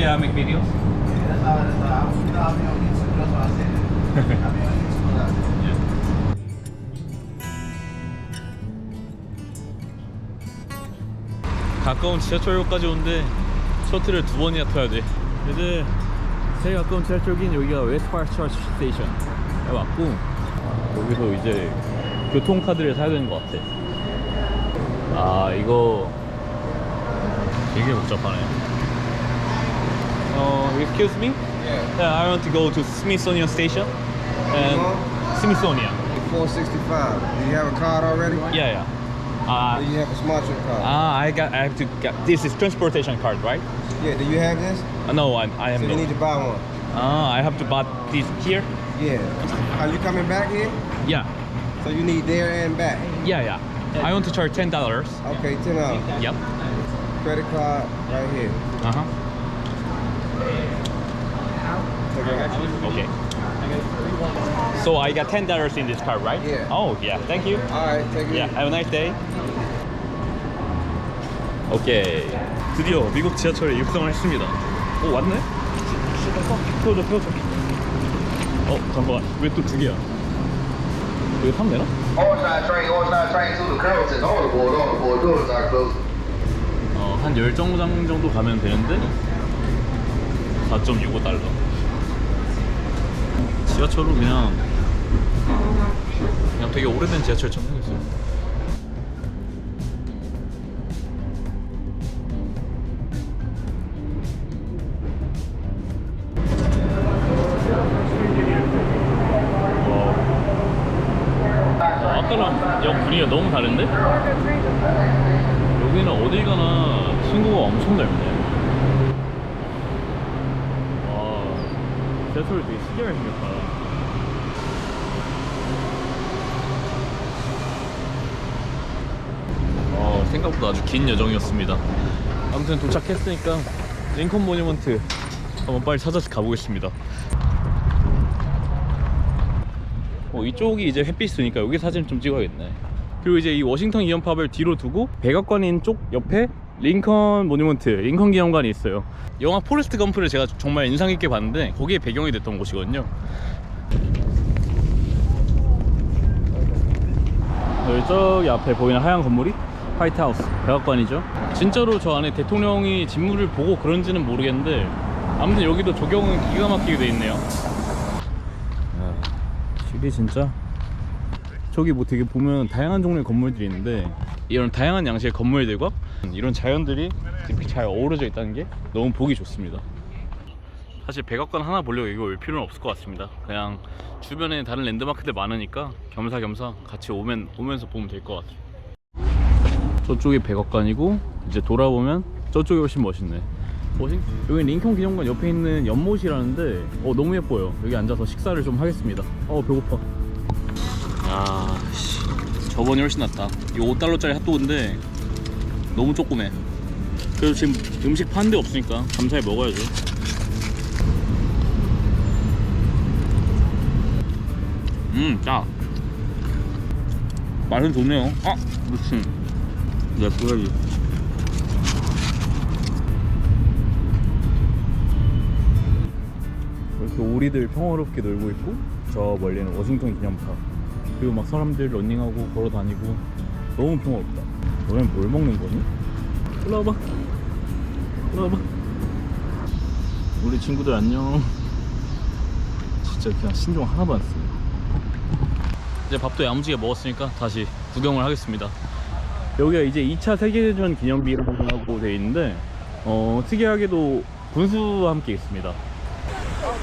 yeah, I make videos. That's all. That's all. I was, you know, I'll be on YouTube. That's why I said it. I'll be on YouTube. That's it. 가까운 지하철역까지 오는데 셔틀을 두 번이나 타야 돼. 이제 제일 가까운 지하철역인 여기가 웨스트파스처 스테이션에 왔고 여기서 이제 교통카드를 사야 되는 것 같아. 아 이거 되게 복잡하네. 어, excuse me? Yeah. Yeah, I want to go to Smithsonian Station and Smithsonian. 465. Do you have a card already? Yeah, yeah. Uh, Do you have a smart trip card? ah, I got. I have to get. This is transportation card, right? yeah, do you have this? Uh, no, I, I have So you need to buy one. Ah, I have to buy this here. Yeah. Are you coming back here? Yeah, So you need there and back. yeah, yeah. I want to charge ten dollars. Okay, ten dollars. Yep. Credit card right here. Uh huh. Okay. So I got ten dollars in this card, right? Yeah. Oh yeah. Thank you. All right, take it. Yeah. Have a nice day. 오케이. 드디어 미국 지하철에 입성을 했습니다. 오 왔네? 태워줘 태워줘. 어 잠깐만 왜 또 두 개야? 이거 타면 되나? Oceanside train, Oceanside train to the Carrollton. On the board, on the board. Doors are closed. 어, 한 10정장 정도 가면 되는데 4.65달러 지하철로 그냥 그냥 되게 오래된 지하철처럼 생겼어요 분위기가 너무 다른데? 여기는 어딜 가나 친구가 엄청 닮네. 와, 제소리 되게 신기하게 생겼다. 어, 생각보다 아주 긴 여정이었습니다. 아무튼 도착했으니까 링컨 모니먼트 한번 빨리 찾아서 가보겠습니다. 어, 이쪽이 이제 햇빛 있으니까 여기 사진 좀 찍어야겠네. 그리고 이제 이 워싱턴 기념탑을 뒤로 두고 백악관인 쪽 옆에 링컨 모니먼트, 링컨 기념관이 있어요. 영화 포레스트 검프를 제가 정말 인상 깊게 봤는데 거기에 배경이 됐던 곳이거든요. 여기 저기 앞에 보이는 하얀 건물이 화이트하우스 백악관이죠. 진짜로 저 안에 대통령이 진물을 보고 그런지는 모르겠는데 아무튼 여기도 조경은 기가 막히게 돼 있네요. 집이 진짜 저기 뭐 되게 보면 다양한 종류의 건물들이 있는데 이런 다양한 양식의 건물들과 이런 자연들이 잘 어우러져 있다는 게 너무 보기 좋습니다. 사실 백악관 하나 보려고 이거 올 필요는 없을 것 같습니다. 그냥 주변에 다른 랜드마크들 많으니까 겸사겸사 같이 오면 오면서 보면 될 것 같아요. 저쪽이 백악관이고 이제 돌아보면 저쪽이 훨씬 멋있네. 뭐지? 여기 링컨 기념관 옆에 있는 연못이라는데 어 너무 예뻐요. 여기 앉아서 식사를 좀 하겠습니다. 어 배고파. 아 씨. 저번이 훨씬 낫다. 이거 5달러짜리 핫도그인데 너무 조그매. 그래서 지금 음식 파는 데 없으니까 감사히 먹어야죠. 음, 짜. 맛은 좋네요. 아, 미친. 내 뿌려지. 이렇게 오리들 평화롭게 놀고 있고 저 멀리는 워싱턴 기념탑 그리고 막 사람들 런닝하고 걸어 다니고. 너무 평화롭다. 너넨 뭘 먹는 거니? 올라 와봐. 올라 와봐. 우리 친구들 안녕. 진짜 그냥 신종 하나도 안 쓰네. 이제 밥도 야무지게 먹었으니까 다시 구경을 하겠습니다 여기가 이제 2차 세계대전 기념비라고 되어 있는데 어, 특이하게도 분수와 함께 있습니다.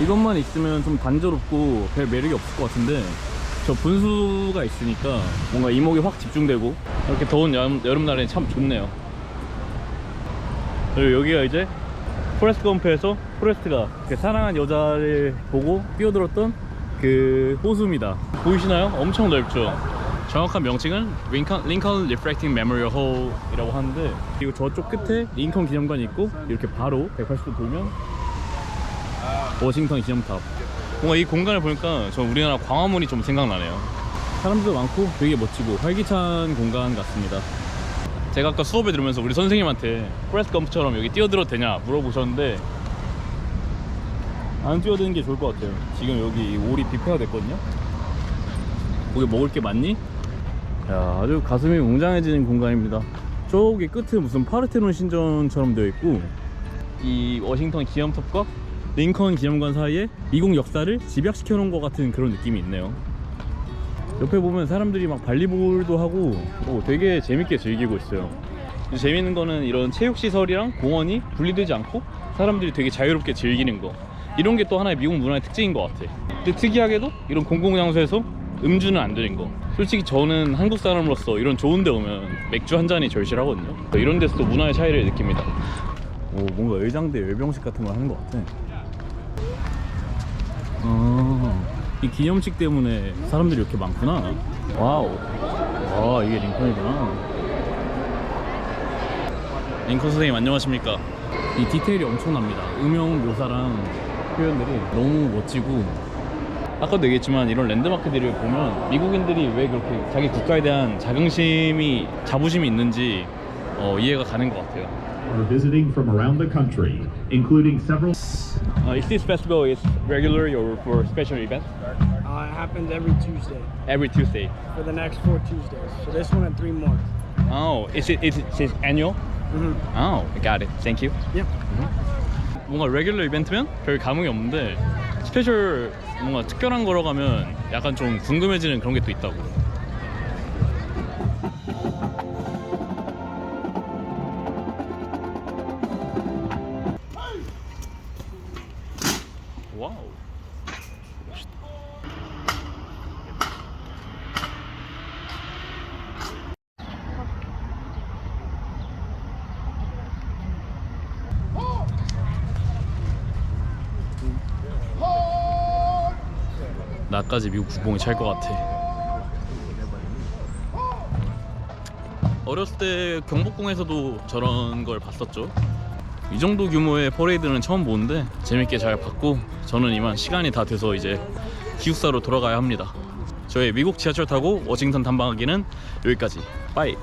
이것만 있으면 좀 단조롭고 별 매력이 없을 것 같은데 저 분수가 있으니까 뭔가 이목이 확 집중되고 이렇게 더운 여름, 여름날엔 참 좋네요. 그리고 여기가 이제 포레스트 검프에서 포레스트가 그 사랑한 여자를 보고 뛰어들었던 그 호수입니다. 보이시나요? 엄청 넓죠 정확한 명칭은 링컨, 링컨 리프렉팅 메모리얼 홀이라고 하는데 그리고 저쪽 끝에 링컨 기념관이 있고 이렇게 바로 180도 돌면 워싱턴 기념탑 뭔가 이 공간을 보니까 저 우리나라 광화문이 좀 생각나네요 사람들도 많고 되게 멋지고 활기찬 공간 같습니다 제가 아까 수업에 들으면서 우리 선생님한테 프레스 검프처럼 여기 뛰어들어도 되냐 물어보셨는데 안 뛰어드는 게 좋을 것 같아요. 지금 여기 올이 비폐가 됐거든요. 거기 먹을 게 많니? 야, 아주 가슴이 웅장해지는 공간입니다. 저기 끝에 무슨 파르테논 신전처럼 되어 있고 이 워싱턴 기념탑과 링컨 기념관 사이에 미국 역사를 집약시켜 놓은 것 같은 그런 느낌이 있네요. 옆에 보면 사람들이 막 발리볼도 하고 오, 되게 재밌게 즐기고 있어요. 재밌는 거는 이런 체육 시설이랑 공원이 분리되지 않고 사람들이 되게 자유롭게 즐기는 거. 이런 게 또 하나의 미국 문화의 특징인 것 같아. 근데 특이하게도 이런 공공장소에서 음주는 안 되는 거. 솔직히 저는 한국 사람으로서 이런 좋은 데 오면 맥주 한 잔이 절실하거든요. 이런 데서도 문화의 차이를 느낍니다. 오, 뭔가 의장대 열병식 같은 걸 하는 것 같아. 아, 이 기념식 때문에 사람들이 이렇게 많구나. 와우. 와, 이게 링컨이구나. 링컨 선생님 안녕하십니까? 이 디테일이 엄청납니다. 음영 묘사랑 표현들이 너무 멋지고 아까도 얘기했지만 이런 랜드마크들을 보면 미국인들이 왜 그렇게 자기 국가에 대한 자긍심이 자부심이 있는지 어, 이해가 가는 것 같아요. are visiting from around the country, including several Uh, is this festival is regular or for special events? Uh, it happens every Tuesday Every Tuesday. for the next four Tuesdays. So this one and three more. Oh, is it is it is annual? Mhm. Oh, got it. Thank you. Yep. 뭔가 레귤러 이벤트면 별 감흥이 없는데 스페셜 뭔가 특별한 거로 가면 약간 좀 궁금해지는 그런 게 또 있다고. 나까지 미국 국뽕이 찰 것 같아. 어렸을 때 경복궁에서도 저런 걸 봤었죠. 이 정도 규모의 퍼레이드는 처음 보는데 재밌게 잘 봤고 저는 이만 시간이 다 돼서 이제 기숙사로 돌아가야 합니다. 저의 미국 지하철 타고 워싱턴 탐방하기는 여기까지. 빠이.